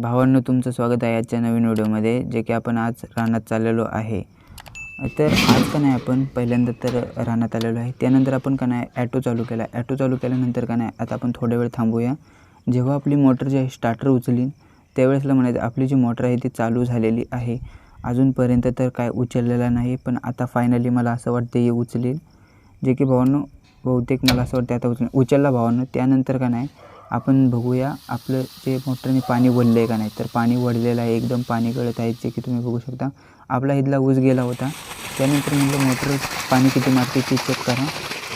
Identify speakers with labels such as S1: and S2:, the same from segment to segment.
S1: भावांनो तुमचं स्वागत आहे आजच्या नवीन व्हिडिओमध्ये जे की आपण आज रानात चाललेलो आहे. तर आज का नाही आपण पहिल्यांदा तर रानात आलेलो आहे. त्यानंतर आपण का नाही ॲटो चालू केला. ॲटो चालू केल्यानंतर का नाही आता आपण थोड्या वेळ थांबूया. जेव्हा आपली मोटर जी आहे स्टार्टर उचलीन त्यावेळेसला म्हणायचं आपली जी मोटर आहे ती चालू झालेली आहे. अजूनपर्यंत तर काय उचललेला नाही पण आता फायनली मला असं वाटतं हे उचलेल जे की भावांनो बहुतेक मला असं वाटतं आता उचल उचलला भावांनो त्यानंतर का नाही आपण बघूया आपलं जे मोटरने पाणी वळलं आहे का नाही. तर पाणी वळलेलं आहे एकदम पाणी गळत आहे जे की तुम्ही बघू शकता. आपला इथला ऊस गेला होता. त्यानंतर म्हटलं मोटर पाणी किती मारते ते चेक करा.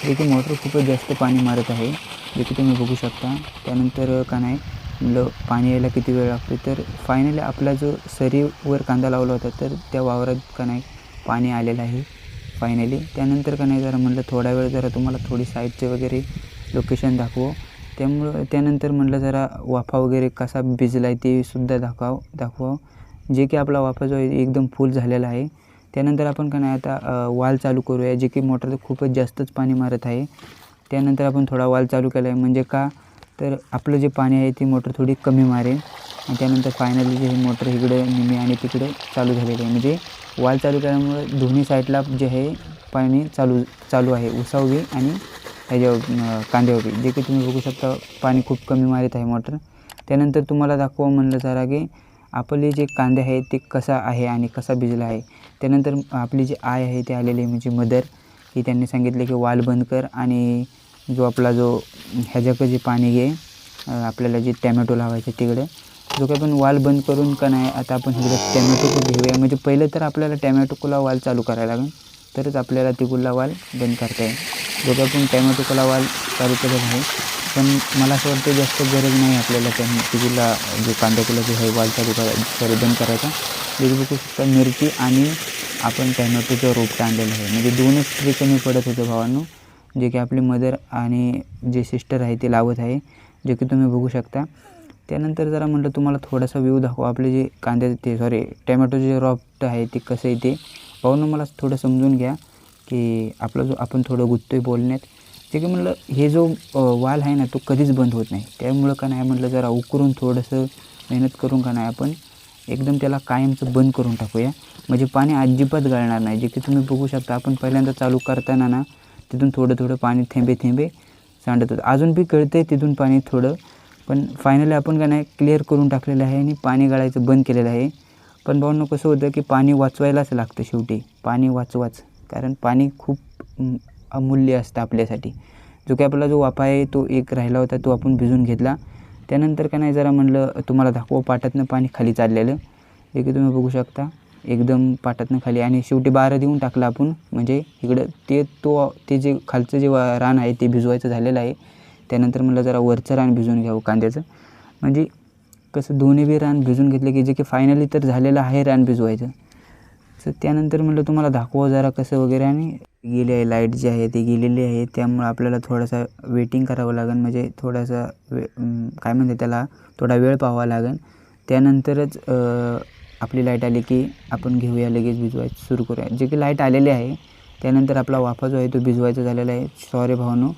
S1: जे की मोटर खूपच जास्त पाणी मारत आहे जे की तुम्ही बघू शकता. त्यानंतर का नाही म्हणलं पाणी यायला किती वेळ लागतो तर फायनली आपला जो सरीवर कांदा लावला होता तर त्या वावरात का नाही पाणी आलेलं आहे फायनली त्यानंतर का नाही जरा म्हटलं थोडा वेळ जरा तुम्हाला थोडी साईडचे वगैरे लोकेशन दाखवू. त्यामुळं त्यानंतर म्हटलं जरा वाफा वगैरे कसा भिजला आहे ते सुद्धा दाखवाव दाखवावं. जे की आपला वाफा जो आहे एकदम फुल झालेला आहे. त्यानंतर आपण का नाही आता वाल चालू करूया जे की मोटर खूपच जास्तच पाणी मारत आहे. त्यानंतर आपण थोडा वाल चालू केला आहे म्हणजे का? तर आपलं जे पाणी आहे ती मोटर थोडी कमी मारेल आणि त्यानंतर फायनली जे मोटर इकडे निमी आणि तिकडं चालू झालेलं आहे. म्हणजे वाल चालू केल्यामुळे दोन्ही साईडला जे आहे पाणी चालू चालू आहे उसावी आणि ह्याच्या कांद्यावरती जे की तुम्ही बघू शकता पाणी खूप कमी मारत आहे मोटर. त्यानंतर तुम्हाला दाखवा म्हणलं जरा की आपले जे कांदे आहे ते कसा आहे आणि कसा भिजला आहे. त्यानंतर आपली जी आय आहे ते आलेली आहे म्हणजे मदर. की त्यांनी सांगितले की वाल बंद कर आणि जो आपला जो ह्याच्याकडे जे पाणी घे आपल्याला जे टॅमॅटो लावायचे तिकडे जो काही पण वाल बंद करून का नाही आता आपण इकडे टॅमॅटो घेऊया. म्हणजे पहिलं तर आपल्याला टॅमॅटोला वाल चालू करायला लागेल. तरच आपल्याला तिकडला वाल बंद करता येईल. जो काही आपण टॅमॅटोला चालू केलेला आहे पण मला असं वाटतं जास्त गरज नाही आपल्याला त्या मिरचीला म्हणजे जो कांद्याकुला जे आहे वाल चालू करा सॉरी बंद करायचा. जे बघू शकता मिरची आणि आपण टॅमॅटोचं रोप आणलेलं आहे. म्हणजे दोनच ट्री कमी पडत होतं भावांनो. जे की आपली मदर आणि जे सिस्टर आहे ते लावत आहे. जे की तुम्ही बघू शकता. त्यानंतर जरा म्हटलं तुम्हाला थोडासा व्ह्यू दाखवा. आपले जे कांद्याचे ते सॉरी टॅमॅटोचे जे रॉप्ट आहे ते कसं आहे ते. पाहून मला थोडं समजून घ्या. की आपला जो आपण थोडं गुत्तोय बोलण्यात जे की म्हणलं हे जो वाल आहे ना तो कधीच बंद होत नाही. त्यामुळं का नाही म्हटलं जरा उकरून थोडंसं मेहनत करून का नाही आपण एकदम त्याला कायमचं बंद करून टाकूया. म्हणजे पाणी अजिबात गळणार नाही. जे की तुम्ही बघू शकता आपण पहिल्यांदा चालू करताना ना तिथून थोडं थोडं पाणी थेंबे थेंबे सांडत होतं अजून बी कळतं आहे तिथून पाणी थोडं पण फायनली आपण का नाही क्लिअर करून टाकलेलं आहे आणि पाणी गाळायचं बंद केलेलं आहे. पण भावनं कसं होतं की पाणी वाचवायलाच लागतं शेवटी. पाणी वाचवाच. कारण पाणी खूप अमूल्य असतं आपल्यासाठी. जो काही आपला जो वाफा आहे तो एक राहिला होता तो आपण भिजून घेतला. त्यानंतर का नाही जरा म्हणलं तुम्हाला दाखवा पाटातनं पाणी खाली चाललेलं. जे की तुम्ही बघू शकता. एकदम पाटातनं खाली. आणि शेवटी बारा देऊन टाकलं आपण. म्हणजे इकडं ते तो ते जे खालचं जे वा- रान आहे ते भिजवायचं झालेलं आहे. त्यानंतर म्हणलं जरा वरचं रान भिजवून घ्यावं कांद्याचं. म्हणजे कसं दोन्ही बी रान भिजून घेतलं की जे की फायनली तर झालेलं आहे रान भिजवायचं. तर त्यानंतर म्हटलं तुम्हाला दाखवा जरा कसं वगैरे. आणि गेली आहे लाइट जी आहे ती गेलेली आहे. त्यामुळं आपल्याला थोडासा वेटिंग करावं लागेल. म्हणजे थोडासा वे काय म्हणते त्याला थोडा वेळ पाहावा लागेल. त्यानंतरच आपली लाइट आली की आपण घेऊया लगेच भिजवायचं सुरू करूया. जे की लाइट आलेली आहे त्यानंतर आपला वाफा जो आहे तो भिजवायचा झालेला आहे. सॉरी भावनो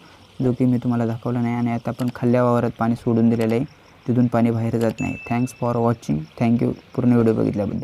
S1: जो की मी तुम्हाला दाखवला नाही आणि आता आपण खाल्ल्या वावरात पाणी सोडून दिलेलं आहे. तिथून पाणी बाहेर जात नाही. Thanks for watching thank you पूर्ण व्हिडिओ बघितल्याबद्दल.